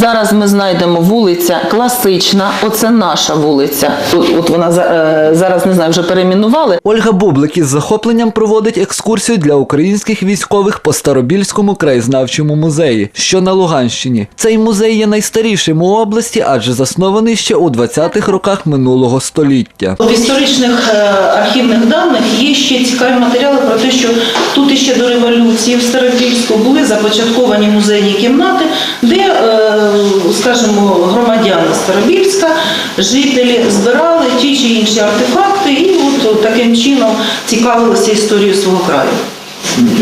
Зараз ми знайдемо вулиця класична, оце наша вулиця. От, от вона за- е, зараз не знаю, вже перейменували. Ольга Бублик із захопленням проводить екскурсію для українських військових по Старобільському краєзнавчому музеї, що на Луганщині. Цей музей є найстарішим у області, адже заснований ще у 20-х роках минулого століття. В історичних е, архівних даних є ще цікаві матеріали про те, що тут іще до революції в Старобільську були започатковані музейні кімнати, де, скажімо, громадяни Старобільська, жителі збирали ті чи інші артефакти і от таким чином цікавилися історією свого краю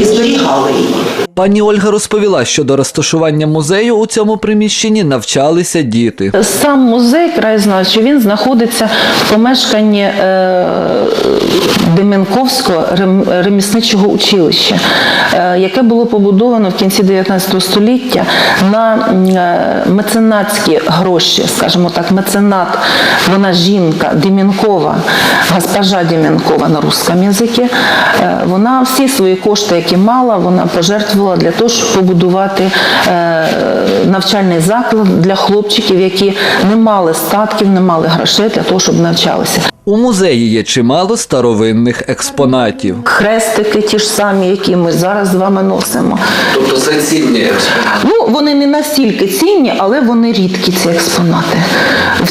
і зберігали її. Пані Ольга розповіла, що до розташування музею у цьому приміщенні навчалися діти. Сам музей краєзнавчий він знаходиться в помешканні е, Деменковського ремісничого училища, е, яке було побудовано в кінці 19 століття на е, меценатські гроші, скажімо так, меценат, вона жінка Деменкова, госпожа Деменкова на русском язикі. Е, Вона всі свої кошти, які мала, вона пожертвувала для того, щоб побудувати е, навчальний заклад для хлопчиків, які не мали статків, не мали грошей для того, щоб навчалися. У музеї є чимало старовинних експонатів. Хрестики, ті ж самі, які ми зараз з вами носимо. Тобто це цінні експонати. Ну, вони не настільки цінні, але вони рідкі, ці експонати. В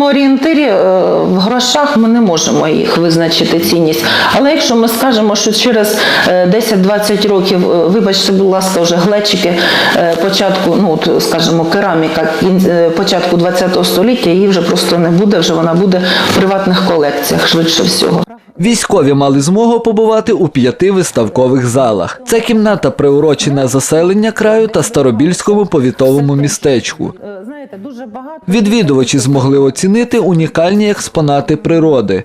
цінносному орієнтирі е, в грошах ми не можемо їх визначити цінність. Але якщо ми скажемо, що через е, 10-20 років, е, вибачте, будь ласка, вже глечики е, початку, ну от, скажімо, кераміка е, початку 20 століття, її вже просто не буде, вже вона буде в приватних колекціях, швидше всього. Військові мали змогу побувати у п'яти виставкових залах. Це кімната приурочена заселення краю та старобільському повітовому містечку. Відвідувачі змогли оцінити унікальні експонати природи.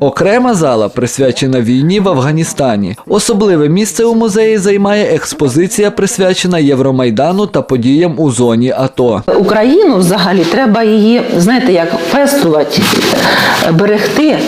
Окрема зала присвячена війні в Афганістані. Особливе місце у музеї займає експозиція, присвячена Євромайдану та подіям у зоні АТО. Україну взагалі треба її, знаєте, як пестувати, е, берегти.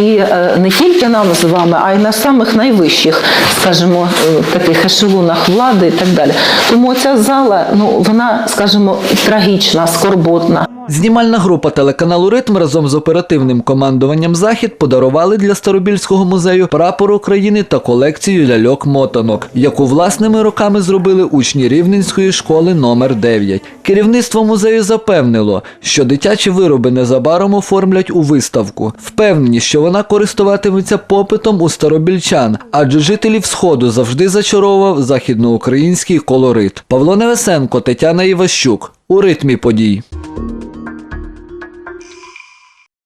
І е, не тільки нам з вами, а й на самих найвищих, скажімо, е, таких ешелонах влади і так далі. Тому ця зала, ну вона, скажімо, трагічна, скорботна. Знімальна група телеканалу Ритм разом з оперативним командуванням Захід подарували для Старобільського музею прапор України та колекцію ляльок-мотанок, яку власними руками зробили учні Рівненської школи номер 9. Керівництво музею запевнило, що дитячі вироби незабаром оформлять у виставку. Впевнені, що вона користуватиметься попитом у старобільчан, адже жителів Сходу завжди зачаровував західноукраїнський колорит. Павло Невесенко, Тетяна Іващук у ритмі подій.